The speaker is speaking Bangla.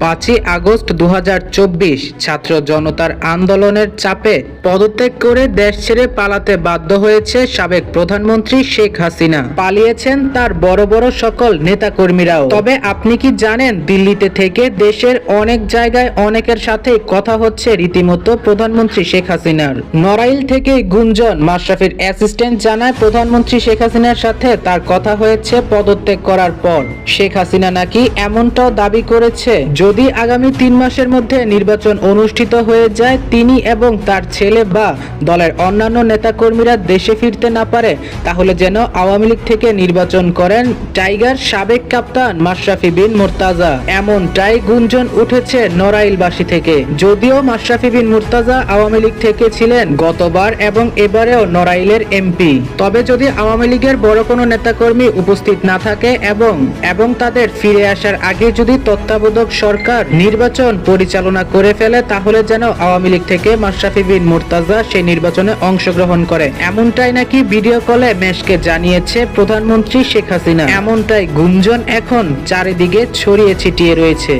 পাঁচই আগস্ট দু হাজার চব্বিশ ছাত্র জনতার আন্দোলনের চাপে পদত্যাগ করে দেশ ছেড়ে পালাতে বাধ্য হয়েছে সাবেক প্রধানমন্ত্রী শেখ হাসিনা। পালিয়েছেন তার বড় বড় সকল নেতাকর্মীরাও। তবে আপনি কি জানেন, দিল্লিতে থেকে দেশের অনেক জায়গায় অনেকের সাথে কথা হচ্ছে রীতিমতো প্রধানমন্ত্রী শেখ হাসিনার। নড়াইল থেকে গুঞ্জন, মাশরাফির অ্যাসিস্ট্যান্ট জানায় প্রধানমন্ত্রী শেখ হাসিনার সাথে তার কথা হয়েছে পদত্যাগ করার পর। শেখ হাসিনা নাকি এমনটাও দাবি করেছে যদি আগামী তিন মাসের মধ্যে নির্বাচন অনুষ্ঠিত হয়ে যায়, তিনি এবং তার ছেলে বা দলের অন্যান্য নেতাকর্মীরা দেশে ফিরতে না পারে, তাহলে যেন আওয়ামী লীগ থেকে নির্বাচন করেন টাইগার সাবেক কাপ্তান মাশরাফি বিন মুর্তাজা। এমনটাই গুঞ্জন উঠেছে নড়াইলবাসী থেকে। যদিও মাশরাফি বিন মুর্তাজা আওয়ামী লীগ থেকে ছিলেন গতবার এবং এবারেও নড়াইলের এমপি। তবে যদি আওয়ামী লীগের বড় কোনো নেতাকর্মী উপস্থিত না থাকে এবং এবং তাদের ফিরে আসার আগে যদি তত্ত্বাবধায়ক সরকার নির্বাচন পরিচালনা করে ফেলে, তাহলে যেন আওয়ামী লীগ থেকে মাশরাফি বিন মোর্তাজা সেই নির্বাচনে অংশগ্রহণ করে। এমনটাই নাকি ভিডিও কলে মেশকে জানিয়েছে প্রধানমন্ত্রী শেখ হাসিনা। এমনটাই গুঞ্জন এখন চারিদিকে ছড়িয়ে ছিটিয়ে রয়েছে।